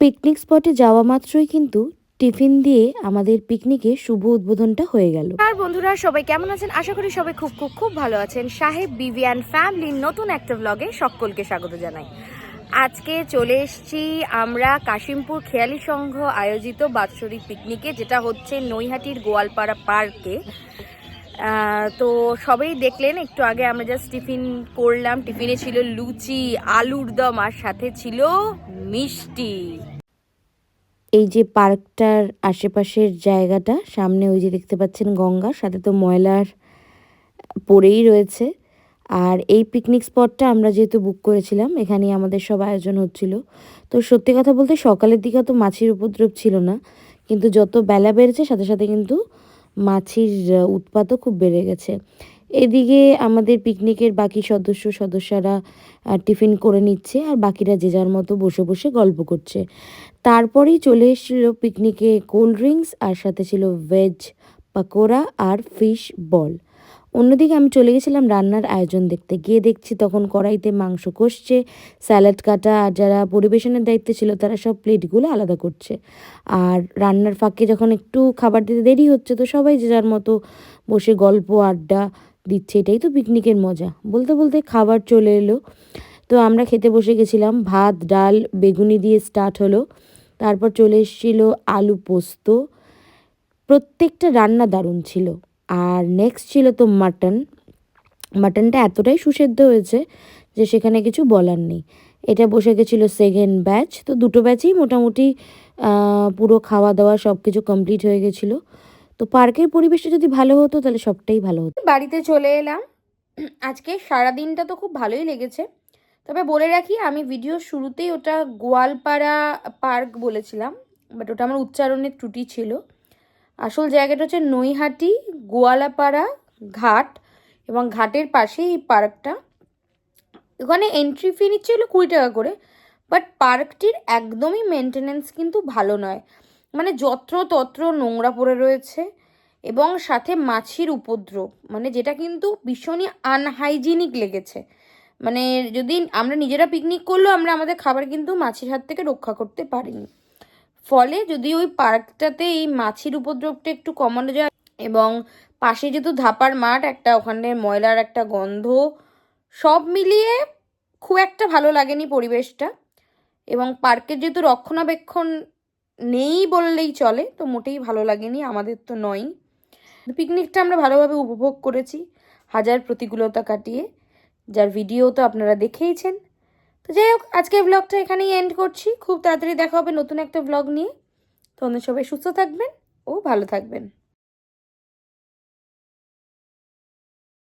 Picnic স্পটে যাওয়া মাত্রই কিন্তু টিফিন দিয়ে আমাদের পিকনিকে শুভ উদ্বোধনটা হয়ে গেল। আর বন্ধুরা, সবাই কেমন আছেন? আশা করি সবাই খুব খুব খুব ভালো আছেন। সাহেব, বিবিয়ান ফ্যামিলির নতুন একটা ব্লগে সকলকে স্বাগত জানাই। আজকে চলে এসেছি আমরা কাশিমপুর খেয়ালি সংঘ আয়োজিত বাৎসরিক পিকনিকে যেটা হচ্ছে নৈহাটির গোয়ালপাড়া পার্কে তো সবাই দেখলেন, একটু আগে আমরা জাস্ট টিফিন করলাম। টিফিনে ছিল লুচি, আলুর দম, আর সাথে ছিল মিষ্টি। এই যে পার্কটার আশেপাশের জায়গাটা, সামনে ওই যে দেখতে পাচ্ছেন গঙ্গা, সাথে তো ময়লার পড়েই রয়েছে। আর এই পিকনিক স্পটটা আমরা যেহেতু বুক করেছিলাম, এখানেই আমাদের সব আয়োজন হচ্ছিল। তো সত্যি কথা বলতে সকালের দিকে তো মাছির উপদ্রব ছিল না, কিন্তু যত বেলা বেড়েছে, সাথে সাথে কিন্তু মাছির উৎপাতও খুব বেড়ে গেছে। এদিকে আমাদের পিকনিকের বাকি সদস্য, সদস্যরা টিফিন করে নিচ্ছে আর বাকিরা যে যার মতো বসে বসে গল্প করছে। তারপরেই চলে এসেছিল পিকনিকে কোল্ড ড্রিঙ্কস আর সাথে ছিল ভেজ পাকোড়া আর ফিশ বল অন্যদিকে আমি চলে গেছিলাম রান্নার আয়োজন দেখতে। গিয়ে দেখছি তখন কড়াইতে মাংস কষছে স্যালাড কাটা আর যারা পরিবেশনের দায়িত্বে ছিল তারা সব প্লেটগুলো আলাদা করছে। আর রান্নার ফাঁকে যখন একটু খাবার দিতে দেরি হচ্ছে তো সবাই যে যার মতো বসে গল্প, আড্ডা দিচ্ছে, এটাই তো পিকনিকের মজা। বলতে বলতে খাবার চলে এলো। তো আমরা খেতে বসে গেছিলাম, ভাত, ডাল, বেগুনি দিয়ে স্টার্ট হলো। তারপর চলে এসেছিল আলু পোস্ত। প্রত্যেকটা রান্না দারুণ ছিল। আর নেক্সট ছিল তো মাটন মাটনটা এতটাই সুসেদ্ধ হয়েছে যে সেখানে কিছু বলার নেই। এটা বসে গেছিল সেকেন্ড ব্যাচ তো দুটো ব্যাচেই মোটামুটি পুরো খাওয়া দাওয়া সব কিছু কমপ্লিট হয়ে গেছিল। তো পার্কের পরিবেশটা যদি ভালো হতো, তাহলে সবটাই ভালো হতো। বাড়িতে চলে এলাম। আজকে সারা দিনটা তো খুব ভালোই লেগেছে। তবে বলে রাখি, আমি ভিডিও শুরুতেই ওটা গোয়ালপাড়া পার্ক বলেছিলাম বাট ওটা আমার উচ্চারণের ত্রুটি ছিল। আসল জায়গাটা হচ্ছে নৈহাটি গোয়ালাপাড়া ঘাট এবং ঘাটের পাশেই এই পার্কটা। ওখানে এন্ট্রি ফি নিচ্ছে হলো কুড়ি টাকা করে বাট পার্কটির একদমই মেনটেনেন্স কিন্তু ভালো নয়। মানে যত্র তত্র নোংরা পড়ে রয়েছে এবং সাথে মাছির উপদ্রব মানে যেটা কিন্তু ভীষণই আনহাইজিনিক লেগেছে। মানে যদি আমরা নিজেরা পিকনিক করলেও আমরা আমাদের খাবার কিন্তু মাছির হাত থেকে রক্ষা করতে পারিনি। ফলে যদি ওই পার্কটাতে এই মাছির উপদ্রবটা একটু কমানো যায় এবং পাশে যেহেতু ধাপার মাঠ, একটা ওখানে ময়লার একটা গন্ধ, সব মিলিয়ে খুব একটা ভালো লাগেনি পরিবেশটা। এবং পার্কের যেহেতু রক্ষণাবেক্ষণ নেই বললেই চলে, তো মোটেই ভালো লাগেনি, আমাদের তো নয়ই। পিকনিকটা আমরা ভালোভাবে উপভোগ করেছি, হাজার প্রতিকূলতা কাটিয়ে। যার ভিডিও তো আপনারা দেখেইছেন। তো যাই হোক আজকে ব্লগটা এখানেই এন্ড করছি। খুব তাড়াতাড়ি দেখা হবে নতুন একটা ব্লগ নিয়ে। তো তোমাদের সবাই সুস্থ থাকবেন ও ভালো থাকবেন।